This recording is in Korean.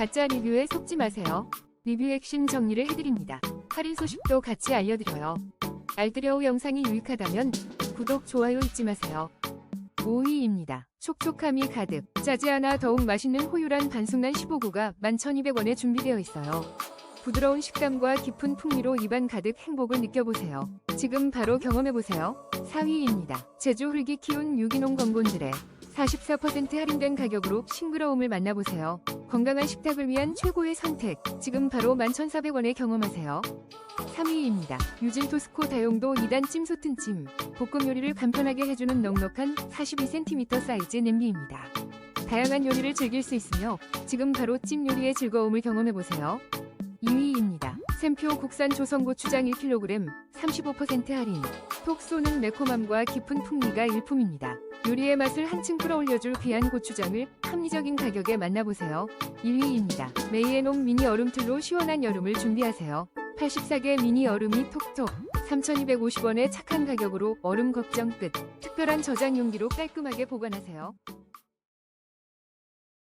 가짜 리뷰에 속지 마세요. 리뷰 핵심 정리를 해드립니다. 할인 소식도 같이 알려드려요. 알뜰여우 영상이 유익하다면 구독, 좋아요 잊지 마세요. 5위입니다. 촉촉함이 가득, 짜지 않아 더욱 맛있는 호유란 반숙란 15구가 11,200원에 준비되어 있어요. 부드러운 식감과 깊은 풍미로 입안 가득 행복을 느껴보세요. 지금 바로 경험해보세요. 4위입니다. 제주 흙이 키운 유기농 건곤들의 44% 할인된 가격으로 싱그러움을 만나보세요. 건강한 식탁을 위한 최고의 선택. 지금 바로 11,400원에 경험하세요. 3위입니다. 유진 토스코 다용도 2단 찜소튼 찜. 볶음 요리를 간편하게 해주는 넉넉한 42cm 사이즈 냄비입니다. 다양한 요리를 즐길 수 있으며 지금 바로 찜 요리의 즐거움을 경험해보세요. 2위입니다. 샘표 국산 조선 고추장 1kg 35% 할인. 톡 쏘는 매콤함과 깊은 풍미가 일품입니다. 요리의 맛을 한층 끌어올려줄 귀한 고추장을 합리적인 가격에 만나보세요. 1위입니다. 메이에농 미니 얼음틀로 시원한 여름을 준비하세요. 84개 미니 얼음이 톡톡 3,250원의 착한 가격으로 얼음 걱정 끝. 특별한 저장 용기로 깔끔하게 보관하세요.